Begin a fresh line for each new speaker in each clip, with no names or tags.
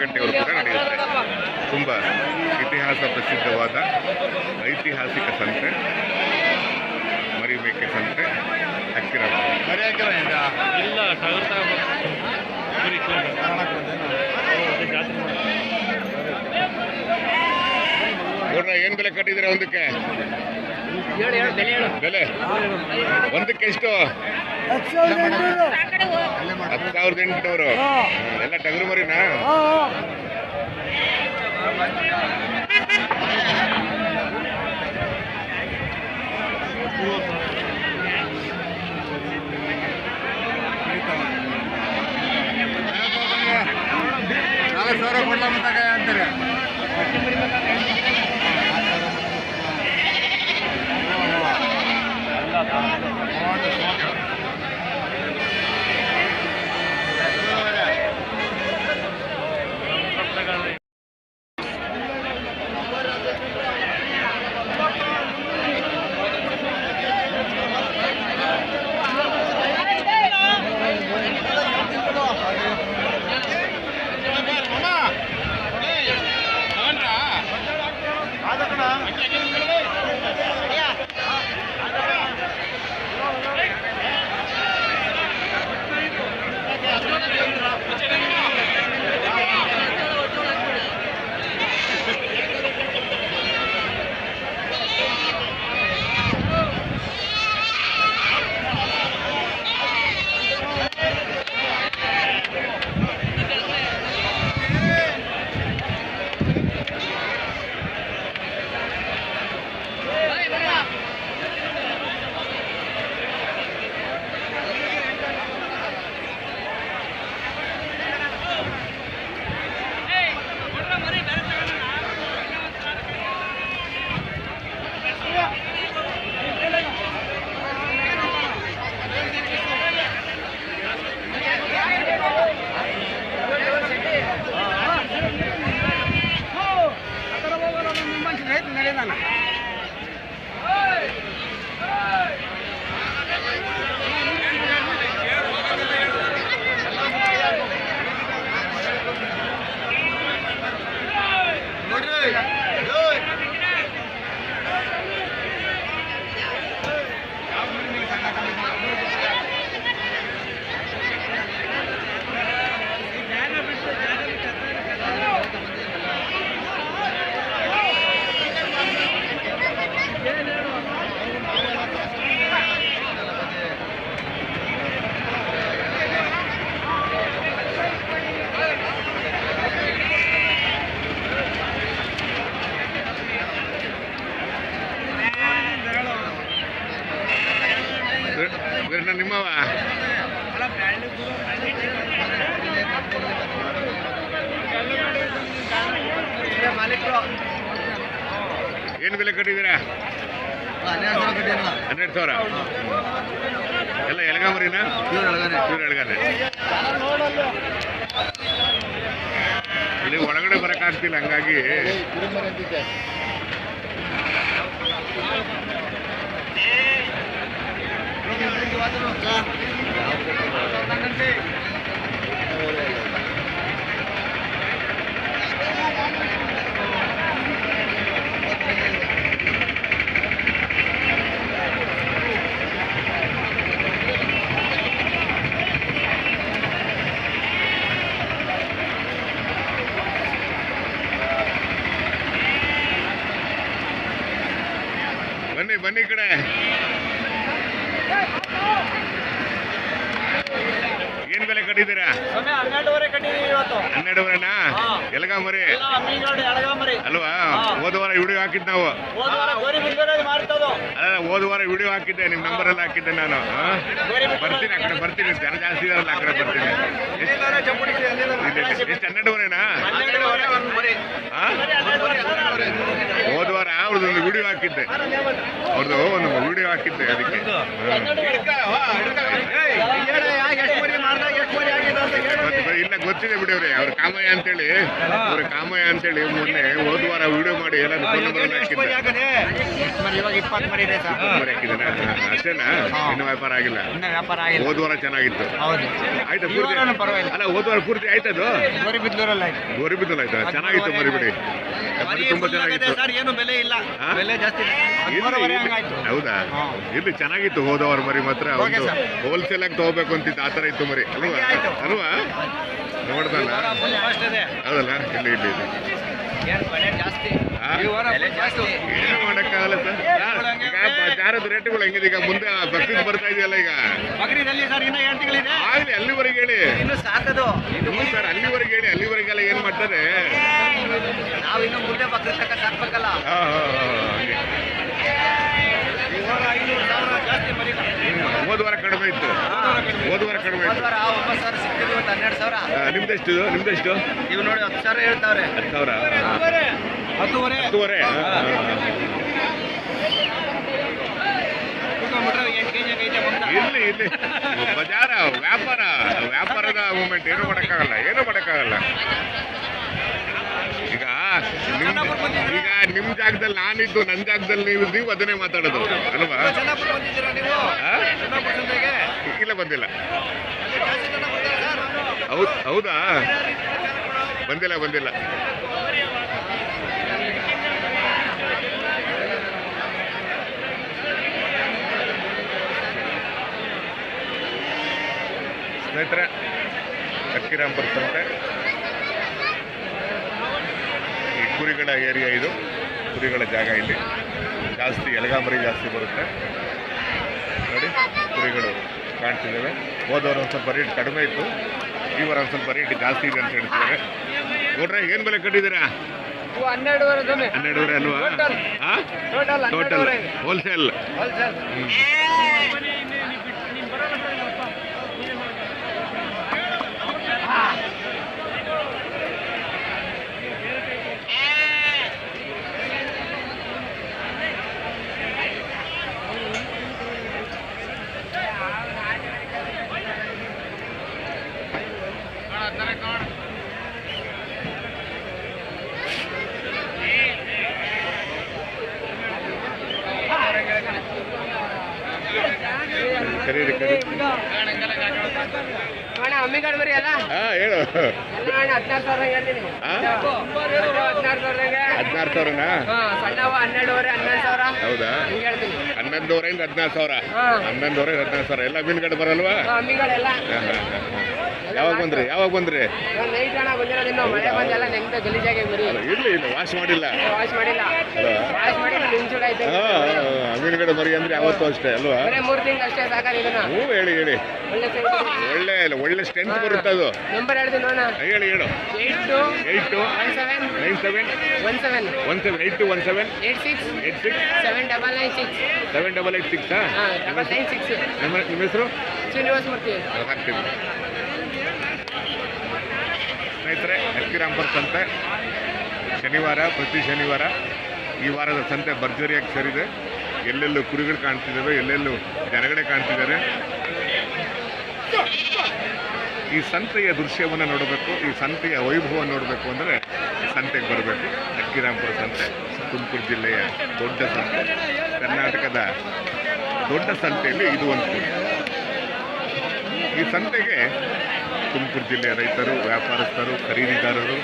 ಗಂಟೆವರೆಗೂ ಕೂಡ ನಡೆಯುತ್ತೆ ತುಂಬ ಇತಿಹಾಸ ಪ್ರಸಿದ್ಧವಾದ ಐತಿಹಾಸಿಕ ಸಂತೆ, ಮರಿಬೇಕೆ ಸಂತೆ ಹಕ್ಕಿರ ನೋಡ್ರ ಏನ್ ಬೆಲೆ ಕಟ್ಟಿದ್ದೀರಾ ಒಂದಕ್ಕೆ?
ಬೆಲೆ ಹೇಳು.
ಬೆಲೆ? ಒಂದಕ್ಕೆ ಎಷ್ಟು? ಹತ್ತು ಸಾವಿರದ ಎಂಟುನೂರು. ಎಲ್ಲ ಟಗರು ಮರಿನಾ?
ಸೌರ ಸಾವಿರ ಕೊಡ್ಲಾ ಅಂತಾರೆ?
ಏನು ಬೆಲೆ ಕಟ್ಟಿದ್ದೀರಾ?
ಹನ್ನೆರಡು ಸಾವಿರ.
ಎಲ್ಲ
ಎಳಗಾನೆ
ಇವ್ರು ಎಳಗಾನೆ ಇಲ್ಲಿ ಒಳಗಡೆ ಬರಕ್ಕಾಗ್ತಿಲ್ಲ ಹಂಗಾಗಿ. ಬನ್ನಿ ಕಡೆ ಏನ್ ಬೆಲೆ ಕಟ್ಟಿದ್ದೀರಾ? ಹನ್ನೆರಡುವರೆನಾ. ಎಲಗಾಮರಿ ಅಲ್ವಾ. ಹೋದ ವಾರ ವಿಡಿಯೋ ಹಾಕಿದ್ ನಾವು. ಅಲ್ಲ ಹೋದ ವಾರ ವಿಡಿಯೋ ಹಾಕಿದ್ದೆ ನಿಮ್ ನಂಬರ್ ಎಲ್ಲ ಹಾಕಿದ್ದೆ ನಾನು? ಬರ್ತೀನಿ ಆ ಕಡೆ ಬರ್ತೀನಿ. ಜನ ಜಾಸ್ತಿ ಇದಾರಲ್ಲ ಆ ಕಡೆ ಬರ್ತೀನಿ. ಎಷ್ಟು ಎಷ್ಟು ಹನ್ನೆರಡುವರೆನಾ?
ಹನ್ನೆರಡುವರೆ ಒಂದು
ವಿಡಿಯೋ ಹಾಕಿದ್ದೆ ಅವ್ರದ್ದು ಒಂದು ವಿಡಿಯೋ ಹಾಕಿದ್ದೆ ಅದಕ್ಕೆ ಇಲ್ಲ ಗೊತ್ತಿದೆ ಬಿಡಿ ಅವ್ರೆ ಅವ್ರ ಕಾಮಯ್ಯ ಅಂತೇಳಿ. ಅವ್ರ ಕಾಮಯ್ಯ ಅಂತೇಳಿ ಮೊನ್ನೆ ಹೋದ ವಾರ ವಿಡಿಯೋ ಮಾಡಿ ಎಲ್ಲ ಅಷ್ಟೇನಾ? ಇನ್ನು ವ್ಯಾಪಾರ ಆಗಿಲ್ಲ. ಹೋದ ವಾರ ಚೆನ್ನಾಗಿತ್ತು.
ಹೌದು.
ಆಯ್ತಾ ಪೂರ್ತಿ. ಅಲ್ಲ ಹೋದ ವಾರ ಪೂರ್ತಿ ಆಯ್ತದು
ಗೋರಿ ಬಿದ್ದೂರಲ್ಲಿ ಆಯ್ತು.
ಚೆನ್ನಾಗಿತ್ತು ಮರಿ ಬಿಡಿ. ಮರಿ ತುಂಬಾ ಚೆನ್ನಾಗಿತ್ತು.
ಸರ್ ಏನು ಬೆಲೆ ಇಲ್ಲ. ಬೆಲೆ ಜಾಸ್ತಿ
ಇರ್ಲಿ,
ಹದಿಮೂರುವರೆ
ಹೌದಾ? ಇಲ್ಲಿ ಚೆನ್ನಾಗಿತ್ತು ಹೋದವರ ಮರಿ ಮಾತ್ರ. ಹೋಲ್ಸೇಲ್ ಆಗಿ ತಗೋಬೇಕು ಅಂತಿತ್ತು ಆ ತರ ಇತ್ತು ಮರಿ. ಅಲ್ವಾ? ಅಲ್ವಾ? ನೋಡ್ದಲ್ಲ. ಹೌದಲ್ಲ? ಇಲ್ಲಿ ಇಲ್ಲಿ ಇಲ್ಲಿ.
ಏನು
ಮಾಡಕ್ಕಾಗಲ್ಲ ಸರ್. ಈಗ ಜಾರದ ರೇಟ್ಗಳು ಹೆಂಗಿದೆ? ಈಗ ಮುಂದೆ ಬಕ್ರೀದ್ ಬರ್ತಾ ಇದೆಯಲ್ಲ ಈಗ? ಆಗ್ಲಿ ಅಲ್ಲಿವರೆಗೆ ಹೇಳಿ.
ಇನ್ನು ಸಾಕದು.
ಹ್ಞೂ ಸರ್ ಅಲ್ಲಿವರೆಗೆ ಹೇಳಿ. ಅಲ್ಲಿವರೆಗೆಲ್ಲ ಏನು ಮಾಡ್ತಾರೆ?
ನಾವು ಇನ್ನು ಮುಂದೆ ಬಕ್ರೀದ್ ತಕ್ಕ ಸಾಕ್ಬೇಕಲ್ಲ.
ಹಾ, ಹಾ, ಹಾ, ಹಾಗೆ.
ಈ ವಾರ ಐನೂರು ಸಾವಿರ ಜಾಸ್ತಿ ಮರಿ
ಹ್ಮ್. ಹೋದ ವಾರ ಕಡಿಮೆ ಇತ್ತು. ಹೋದ ವಾರ ಕಡಿಮೆ ಇತ್ತು.
ಒಂಬತ್ತು ಸಾವಿರ ಸಿಕ್ತಿದ್ವಿ ಇವತ್ತು ಹನ್ನೆರಡು ಸಾವಿರ.
ನಿಮ್ದೆಷ್ಟು? ನಿಮ್ದೆಷ್ಟು?
ಇವು ನೋಡಿ ಹತ್ತು ಸಾವಿರ ಹೇಳ್ತಾವ್ರೆ.
ಹತ್ತು ಸಾವಿರ.
ಹತ್ತುವರೆ.
ಹತ್ತುವರೆ. ಇಲ್ಲಿ ಇಲ್ಲಿ ಬಜಾರ ವ್ಯಾಪಾರ ವ್ಯಾಪಾರದ ಮೂಮೆಂಟ್ ಏನು ಮಾಡೋಕ್ಕಾಗಲ್ಲ ಏನು ಮಾಡಕ್ಕಾಗಲ್ಲ. ಈಗ ನಿಮ್ ಜಾಗದಲ್ಲಿ ನಾನಿದ್ದು ನನ್ನ ಜಾಗದಲ್ಲಿ ನೀವು ನೀವು ಅದನ್ನೇ ಮಾತಾಡೋದು. ಅಲ್ವಾ? ಇಲ್ಲ ಬಂದಿಲ್ಲ. ಹೌದ್ ಹೌದಾ? ಬಂದಿಲ್ಲ ಬಂದಿಲ್ಲ. ಸ್ನೇಹಿತರೆ ಅಕ್ಕಿರಾಮ್ ಬರ್ತಂತೆ ಕುರಿಗಳ ಏರಿಯಾ ಇದು. ಕುರಿಗಳ ಜಾಗ ಇಲ್ಲಿ. ಜಾಸ್ತಿ ಎಲಗಾಂಬರಿ ಜಾಸ್ತಿ ಬರುತ್ತೆ. ನೋಡಿ ಕುರಿಗಳು ಕಾಣ್ತಿದ್ದಾವೆ. ಹೋದವರು ಒಂದು ಸ್ವಲ್ಪ ರೇಟ್ ಕಡಿಮೆ ಇತ್ತು. ಈ ವಾರ ಒಂದು ಸ್ವಲ್ಪ ರೇಟ್ ಜಾಸ್ತಿ ಇದೆ ಅಂತ ಹೇಳ್ತಿದ್ದಾರೆ. ನೋಡ್ರೆ ಏನು ಬೆಲೆ ಕಟ್ಟಿದ್ದೀರಾ?
ಹನ್ನೆರಡುವರೆ
ಅಲ್ವಾ?
ಟೋಟಲ್
ಹೋಲ್ಸೇಲ್
ಅಣ್ಣ ಅಮ್ಮಿಗಾಡ್ ಮರಿ ಅಲ್ಲ?
ಹಾಂ ಹೇಳು.
ಎಲ್ಲ ಅಣ್ಣ ಹದಿನಾರು ಸಾವಿರ ಹೇಳ್ತೀನಿ? ಹದಿನಾರು ಸಾವಿರದಂಗೆ
ಹದಿನಾರು ಸಾವಿರನಾ?
ಹಾ ಸಣ್ಣವ ಹನ್ನೆರಡುವರೆ ಹನ್ನೆರಡು ಸಾವಿರ.
ಹೌದಾ?
ಹಿಂಗೆ ಹೇಳ್ತೀನಿ.
ಹನ್ನೊಂದುವರೆಯಿಂದ ಹದಿನಾರು ಸಾವಿರ. ಹದಿನಾರು ಸಾವಿರ. ಎಲ್ಲ ಮೀನುಗಳು ಬರಲ್ವಾ?
ಹಾ.
ಯಾವಾಗ ಬಂದ್ರಿ? ಯಾವಾಗ ಬಂದ್ರಿ? ಇರ್ಲಿ ಇಲ್ಲ ವಾಶ್ ಮಾಡಿಲ್ಲ. ಮೀನುಗಡೆ ಮರಿ ಅಂದ್ರೆ ಯಾವತ್ತೂ ಅಷ್ಟೇ ಅಲ್ವಾ? ಹ್ಞೂ ಹೇಳಿ ಹೇಳಿ.
ಒಳ್ಳೆ
ಒಳ್ಳೆ ಒಳ್ಳೆ ಸ್ಟ್ರೆಂತ್ ಬರುತ್ತೆ ಅದು. ಹೇಳಿ ಹೇಳು.
Eight two
nine seven
one seven
one seven eight two one seven
eight six
eight six
seven double nine six
seven double eight six
nine six.
ನಿಮ್ಮ ನಿಮ್ಮ ಹೆಸರು?
ಶ್ರೀನಿವಾಸ ಮೂರ್ತಿ.
ಹಾಕ್ತೀವಿ ಅಕ್ಕಿರಾಂಪುರ ಸಂತೆ ಶನಿವಾರ, ಪ್ರತಿ ಶನಿವಾರ ಈ ವಾರದ ಸಂತೆ ಭರ್ಜರಿಯಾಗಿ ಸೇರಿದೆ. ಎಲ್ಲೆಲ್ಲೂ ಕುರಿಗಳು ಕಾಣ್ತಿದ್ದಾವೆ, ಎಲ್ಲೆಲ್ಲೂ ಜನಗಳೇ ಕಾಣ್ತಿದ್ದಾರೆ. ಈ ಸಂತೆಯ ದೃಶ್ಯವನ್ನು ನೋಡಬೇಕು, ಈ ಸಂತೆಯ ವೈಭವ ನೋಡಬೇಕು ಅಂದರೆ ಸಂತೆಗೆ ಬರಬೇಕು. ಅಕ್ಕಿರಾಂಪುರ ಸಂತೆ, ತುಮಕೂರು ಜಿಲ್ಲೆಯ ದೊಡ್ಡ ಸಂತೆ. ಕರ್ನಾಟಕದ ದೊಡ್ಡ ಸಂತೆಯಲ್ಲಿ ಇದು ಒಂದು. ಈ ಸಂತೆಗೆ ತುಮಕೂರು ಜಿಲ್ಲೆಯ ರೈತರು, ವ್ಯಾಪಾರಸ್ಥರು, ಖರೀದಿದಾರರು,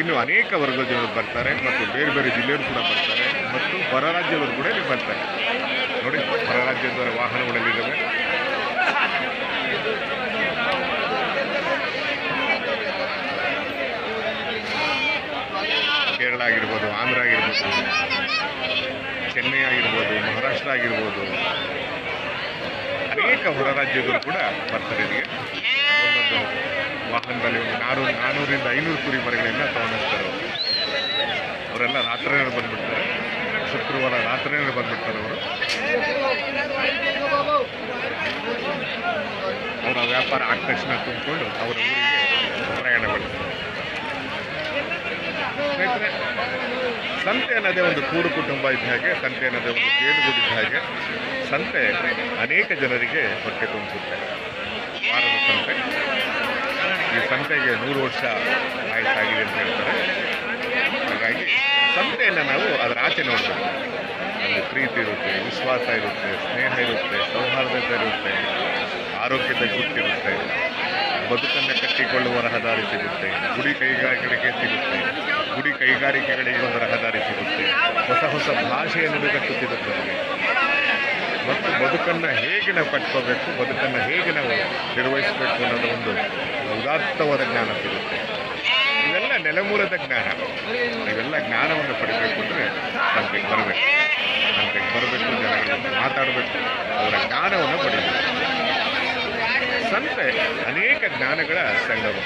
ಇನ್ನು ಅನೇಕ ವರ್ಗದ ಜನರು ಬರ್ತಾರೆ ಮತ್ತು ಬೇರೆ ಬೇರೆ ಜಿಲ್ಲೆಯವರು ಕೂಡ ಬರ್ತಾರೆ ಮತ್ತು ಹೊರ ರಾಜ್ಯದವರು ಕೂಡ ಇಲ್ಲಿ ಬರ್ತಾರೆ. ನೋಡಿ ಹೊರ ರಾಜ್ಯದವರ ವಾಹನಗಳಲ್ಲಿದ್ದಾವೆ ಕೇರಳ ಆಗಿರ್ಬೋದು, ಆಂಧ್ರ ಆಗಿರ್ಬೋದು, ಚೆನ್ನೈ ಆಗಿರ್ಬೋದು, ಮಹಾರಾಷ್ಟ್ರ ಆಗಿರ್ಬೋದು ಅನೇಕ ಹೊರ ರಾಜ್ಯಗಳು ಕೂಡ ಬರ್ತಾರೆ ಇಲ್ಲಿಗೆ ವಾಹನದಲ್ಲಿ ಒಂದು ನಾನೂರು ನಾನ್ನೂರಿಂದ ಐನೂರು ಕುರಿ ಮರಿಗಳಿಂದ ತಗೊಂಡಿರ್ತಾರೆ ಅವರು. ಅವರೆಲ್ಲ ರಾತ್ರಿನೇ ಬಂದ್ಬಿಡ್ತಾರೆ. ಶುಕ್ರವಾರ ರಾತ್ರಿನೇ ಬಂದ್ಬಿಡ್ತಾರೆ ಅವರು. ಅವರ ವ್ಯಾಪಾರ ಆದ ತಕ್ಷಣ ತುಂಬಿಕೊಂಡು ಅವರ ಊರಿಗೆ ಪ್ರಯಾಣ ಬೆಳೆಸ್ತಾರೆ ಸಂತೆ ಅನ್ನೋದೇ ಒಂದು ಕೂಡು ಕುಟುಂಬ ಇದ್ದ ಹಾಗೆ, ಸಂತೆ ಅನ್ನೋದೇ ಒಂದು ಇದ್ದ ಹಾಗೆ. ಸಂತೆ ಅನೇಕ ಜನರಿಗೆ ಹೊಟ್ಟೆ ತುಂಬಿಸುತ್ತೆ. ವಾರದ ಸಂತೆ. ಈ ಸಂತೆಗೆ ನೂರು ವರ್ಷ ಆಯ್ತಾಗಿದೆ ಅಂತ ಹೇಳ್ತಾರೆ. ಹಾಗಾಗಿ ಸಂತೆಯನ್ನು ನಾವು ಅದರ ಆಚೆ ನೋಡ್ತೇವೆ ಅಲ್ಲಿ ಪ್ರೀತಿ ಇರುತ್ತೆ, ವಿಶ್ವಾಸ ಇರುತ್ತೆ, ಸ್ನೇಹ ಇರುತ್ತೆ, ಸೌಹಾರ್ದತೆ ಇರುತ್ತೆ, ಆರೋಗ್ಯದ ಗುಟ್ಟಿರುತ್ತೆ ಬದುಕನ್ನು ಕಟ್ಟಿಕೊಳ್ಳುವ ರಹದಾರಿ ಸಿಗುತ್ತೆ, ಗುಡಿ ಕೈಗಾರಿಕೆಗಳಿಗೆ ಸಿಗುತ್ತೆ. ಕೈಗಾರಿಕೆಗಳಿಗೆ ಒಂದು ರಹದಾರಿ ಸಿಗುತ್ತೆ. ಹೊಸ ಹೊಸ ಭಾಷೆಯನ್ನು ಸಿಗುತ್ತೆ ನಮಗೆ ಮತ್ತು ಬದುಕನ್ನು ಹೇಗೆ ನಾವು ಕಟ್ಕೋಬೇಕು, ಬದುಕನ್ನು ಹೇಗೆ ನಾವು ನಿರ್ವಹಿಸಬೇಕು ಅನ್ನೋದು ಒಂದು ಉದಾತ್ತವಾದ ಜ್ಞಾನ ಸಿಗುತ್ತೆ. ಇವೆಲ್ಲ ನೆಲಮೂಲದ ಜ್ಞಾನ. ಇವೆಲ್ಲ ಜ್ಞಾನವನ್ನು ಪಡಿಬೇಕು ಅಂದರೆ ನಮಗೆ ಬರಬೇಕು. ನಮಗೆ ಬರಬೇಕು ಜನಗಳ ಮಾತಾಡಬೇಕು, ಅವರ ಜ್ಞಾನವನ್ನು ಪಡೆಯಬೇಕು ಸಂತೆ ಅನೇಕ ಜ್ಞಾನಗಳ ಸಂಗಮ.